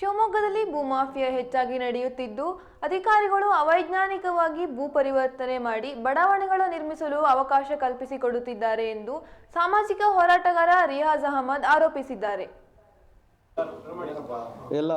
ಶಿವಮೊಗ್ಗದಲ್ಲಿ ಭೂಮಾಫಿಯಾ ಹೆಚ್ಚಾಗಿ ನಡೆಯುತ್ತಿದ್ದು, ಅಧಿಕಾರಿಗಳು ಅವೈಜ್ಞಾನಿಕವಾಗಿ ಭೂ ಪರಿವರ್ತನೆ ಮಾಡಿ ಬಡಾವಣೆಗಳು ನಿರ್ಮಿಸಲು ಅವಕಾಶ ಕಲ್ಪಿಸಿಕೊಡುತ್ತಿದ್ದಾರೆ ಎಂದು ಸಾಮಾಜಿಕ ಹೋರಾಟಗಾರ ರಿಯಾಜ್ ಅಹಮದ್ ಆರೋಪಿಸಿದ್ದಾರೆ. ಎಲ್ಲ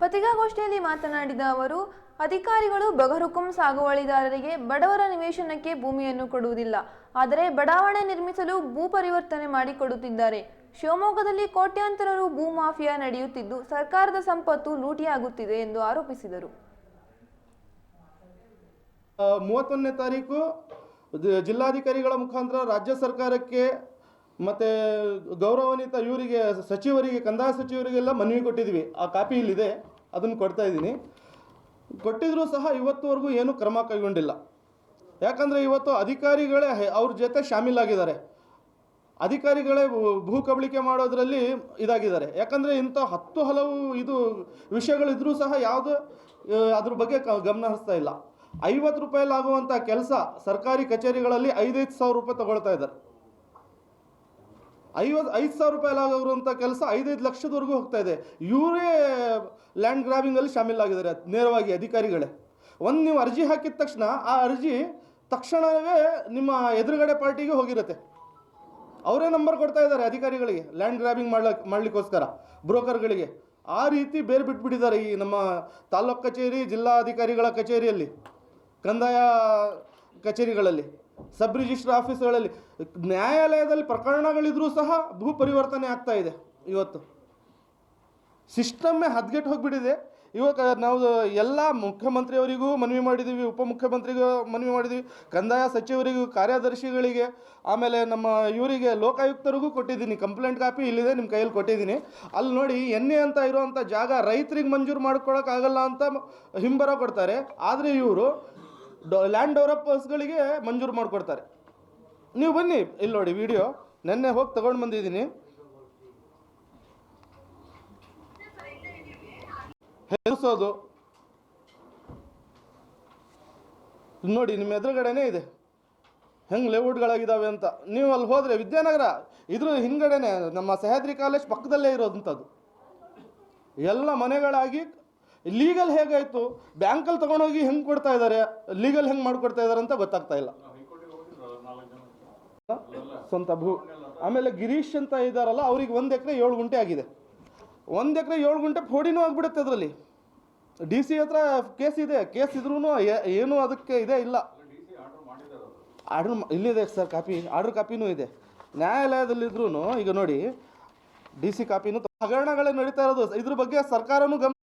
ಪತ್ರಿಕಾಗೋಷ್ಠಿಯಲ್ಲಿ ಮಾತನಾಡಿದ ಅವರು, ಅಧಿಕಾರಿಗಳು ಬಗರುಕುಂ ಸಾಗುವಳಿದಾರರಿಗೆ ಬಡವರ ನಿವೇಶನಕ್ಕೆ ಭೂಮಿಯನ್ನು ಕೊಡುವುದಿಲ್ಲ. ಆದರೆ ಬಡಾವಣೆ ನಿರ್ಮಿಸಲು ಭೂ ಪರಿವರ್ತನೆ ಮಾಡಿಕೊಡುತ್ತಿದ್ದಾರೆ. ಶಿವಮೊಗ್ಗದಲ್ಲಿ ಕೋಟ್ಯಾಂತರ ರು ಭೂ ಮಾಫಿಯಾ ನಡೆಯುತ್ತಿದ್ದು, ಸರ್ಕಾರದ ಸಂಪತ್ತು ಲೂಟಿಯಾಗುತ್ತಿದೆ ಎಂದು ಆರೋಪಿಸಿದರು. ಮೂವತ್ತೊಂದನೇ ತಾರೀಕು ಜಿಲ್ಲಾಧಿಕಾರಿಗಳ ಮುಖಾಂತರ ರಾಜ್ಯ ಸರ್ಕಾರಕ್ಕೆ ಮತ್ತು ಗೌರವಾನ್ವಿತ ಇವರಿಗೆ, ಸಚಿವರಿಗೆ, ಕಂದಾಯ ಸಚಿವರಿಗೆಲ್ಲ ಮನವಿ ಕೊಟ್ಟಿದ್ವಿ. ಆ ಕಾಪಿ ಇಲ್ಲಿದೆ. ಅದನ್ನು ಕೊಡ್ತಾ ಇದ್ದೀನಿ. ಕೊಟ್ಟಿದ್ರೂ ಸಹ ಇವತ್ತುವರೆಗೂ ಏನೂ ಕ್ರಮ ಕೈಗೊಂಡಿಲ್ಲ. ಯಾಕಂದರೆ ಇವತ್ತು ಅಧಿಕಾರಿಗಳೇ ಅವ್ರ ಜೊತೆ ಶಾಮೀಲಾಗಿದ್ದಾರೆ. ಅಧಿಕಾರಿಗಳೇ ಭೂ- ಕಬಳಿಕೆ ಮಾಡೋದರಲ್ಲಿ ಇದಾಗಿದ್ದಾರೆ. ಯಾಕಂದರೆ ಇಂಥ ಹತ್ತು ಹಲವು ಇದು ವಿಷಯಗಳಿದ್ರೂ ಸಹ ಯಾವುದು ಅದ್ರ ಬಗ್ಗೆ ಗಮನ ಹರಿಸ್ತಾ ಇಲ್ಲ. ಐವತ್ತು ರೂಪಾಯಿಲಾಗುವಂಥ ಕೆಲಸ ಸರ್ಕಾರಿ ಕಚೇರಿಗಳಲ್ಲಿ ಐದೈದು ಸಾವಿರ ರೂಪಾಯಿ ತಗೊಳ್ತಾ ಇದ್ದಾರೆ. ಐವತ್ತು ಐದು ಸಾವಿರ ರೂಪಾಯಿ ಆಗುವಂಥ ಕೆಲಸ ಐದೈದು ಲಕ್ಷದವರೆಗೂ ಹೋಗ್ತಾ ಇದೆ. ಇವರೇ ಲ್ಯಾಂಡ್ ಗ್ರಾಬಿಂಗಲ್ಲಿ ಶಾಮೀಲಾಗಿದ್ದಾರೆ, ನೇರವಾಗಿ ಅಧಿಕಾರಿಗಳೇ. ಒಂದು ನೀವು ಅರ್ಜಿ ಹಾಕಿದ ತಕ್ಷಣ, ಆ ಅರ್ಜಿ ತಕ್ಷಣವೇ ನಿಮ್ಮ ಎದುರುಗಡೆ ಪಾರ್ಟಿಗೆ ಹೋಗಿರುತ್ತೆ. ಅವರೇ ನಂಬರ್ ಕೊಡ್ತಾ ಇದ್ದಾರೆ ಅಧಿಕಾರಿಗಳಿಗೆ ಲ್ಯಾಂಡ್ ಗ್ರಾಬಿಂಗ್ ಮಾಡ್ಲಕ್, ಮಾಡಲಿಕ್ಕೋಸ್ಕರ, ಬ್ರೋಕರ್ಗಳಿಗೆ. ಆ ರೀತಿ ಬೇರೆ ಬಿಟ್ಬಿಟ್ಟಿದ್ದಾರೆ ಈ ನಮ್ಮ ತಾಲ್ಲೂಕು ಕಚೇರಿ ಜಿಲ್ಲಾಧಿಕಾರಿಗಳ ಕಚೇರಿಯಲ್ಲಿ, ಕಂದಾಯ ಕಚೇರಿಗಳಲ್ಲಿ. ಸಬ್ ರಿಜಿಸ್ಟರ್ ಆಫೀಸ್ಗಳಲ್ಲಿ ನ್ಯಾಯಾಲಯದಲ್ಲಿ ಪ್ರಕರಣಗಳಿದ್ರೂ ಸಹ ಭೂ ಪರಿವರ್ತನೆ ಆಗ್ತಾ ಇದೆ ಇವತ್ತು. ಸಿಸ್ಟಮ್ಮೇ ಹದ್ಗೆಟ್ಟು ಹೋಗಿಬಿಟ್ಟಿದೆ. ಇವಾಗ ನಾವು ಎಲ್ಲ ಮುಖ್ಯಮಂತ್ರಿಯವರಿಗೂ ಮನವಿ ಮಾಡಿದ್ದೀವಿ ಉಪಮುಖ್ಯಮಂತ್ರಿಗೂ ಮನವಿ ಮಾಡಿದ್ದೀವಿ, ಕಂದಾಯ ಸಚಿವರಿಗೂ, ಕಾರ್ಯದರ್ಶಿಗಳಿಗೆ, ಆಮೇಲೆ ನಮ್ಮ ಇವರಿಗೆ ಲೋಕಾಯುಕ್ತರಿಗೂ ಕೊಟ್ಟಿದ್ದೀನಿ. ಕಂಪ್ಲೇಂಟ್ ಕಾಪಿ ಇಲ್ಲಿದೆ, ನಿಮ್ಮ ಕೈಯಲ್ಲಿ ಕೊಟ್ಟಿದ್ದೀನಿ. ಅಲ್ಲಿ ನೋಡಿ ಎಣ್ಣೆ ಅಂತ ಇರುವಂಥ ಜಾಗ ರೈತರಿಗೆ ಮಂಜೂರು ಮಾಡ್ಕೊಳಕ್ಕಾಗಲ್ಲ ಅಂತ ಹಿಂಬರ ಕೊಡ್ತಾರೆ. ಆದರೆ ಇವರು ಲ್ಯಾಂಡ್ ಡೆವಲಪರ್ಸ್ಗಳಿಗೆ ಮಂಜೂರು ಮಾಡಿಕೊಡ್ತಾರೆ. ನೀವು ಬನ್ನಿ, ಇಲ್ಲಿ ನೋಡಿ ವಿಡಿಯೋ ನೆನ್ನೆ ಹೋಗಿ ತಗೊಂಡು ಬಂದಿದ್ದೀನಿ. ಹೆಸೋದು ನೋಡಿ, ನಿಮ್ಮ ಎದುರುಗಡೆನೇ ಇದೆ. ಹೆಂಗೆ ಲೇಔಟ್ಗಳಾಗಿದ್ದಾವೆ ಅಂತ. ನೀವು ಅಲ್ಲಿ ಹೋದರೆ ವಿದ್ಯಾನಗರ, ಇದ್ರ ಹಿಂದ್ಗಡೆನೆ ನಮ್ಮ ಸಹ್ಯಾದ್ರಿ ಕಾಲೇಜ್ ಪಕ್ಕದಲ್ಲೇ ಇರೋದಂಥದ್ದು. ಎಲ್ಲ ಮನೆಗಳಾಗಿ ಲೀಗಲ್ ಹೇಗಾಯಿತು? ಬ್ಯಾಂಕಲ್ಲಿ ತೊಗೊಂಡೋಗಿ ಹೆಂಗೆ ಕೊಡ್ತಾ ಇದ್ದಾರೆ ಲೀಗಲ್ ಹೆಂಗೆ ಮಾಡ್ಕೊಡ್ತಾ ಇದ್ದಾರೆ ಅಂತ ಗೊತ್ತಾಗ್ತಾ ಇಲ್ಲ. ಸ್ವಂತ ಭೂ. ಆಮೇಲೆ ಗಿರೀಶ್ ಅಂತ ಇದ್ದಾರಲ್ಲ ಅವ್ರಿಗೆ ಒಂದು ಎಕರೆ ಏಳು ಗುಂಟೆ ಆಗಿದೆ. ಒಂದು ಎಕರೆ ಏಳು ಗುಂಟೆ ಫೋಡಿನೂ ಆಗಿಬಿಡುತ್ತೆ ಅದರಲ್ಲಿ. ಡಿ ಸಿ ಹತ್ರ ಕೇಸ್ ಇದೆ. ಕೇಸ್ ಇದ್ರೂ ಏನು ಅದಕ್ಕೆ ಇದೇ ಇಲ್ಲ. ಆರ್ಡ್ರ್ ಇಲ್ಲಿದೆ ಸರ್ ಕಾಪಿ ಆರ್ಡ್ರ್ ಕಾಪಿನೂ ಇದೆ. ನ್ಯಾಯಾಲಯದಲ್ಲಿದ್ರೂ ಈಗ ನೋಡಿ ಡಿ ಸಿ ಕಾಪಿನೂ ಹಗರಣಗಳೇ ನಡೀತಾ ಇರೋದು. ಇದ್ರ ಬಗ್ಗೆ ಸರ್ಕಾರನೂ ಗಮನ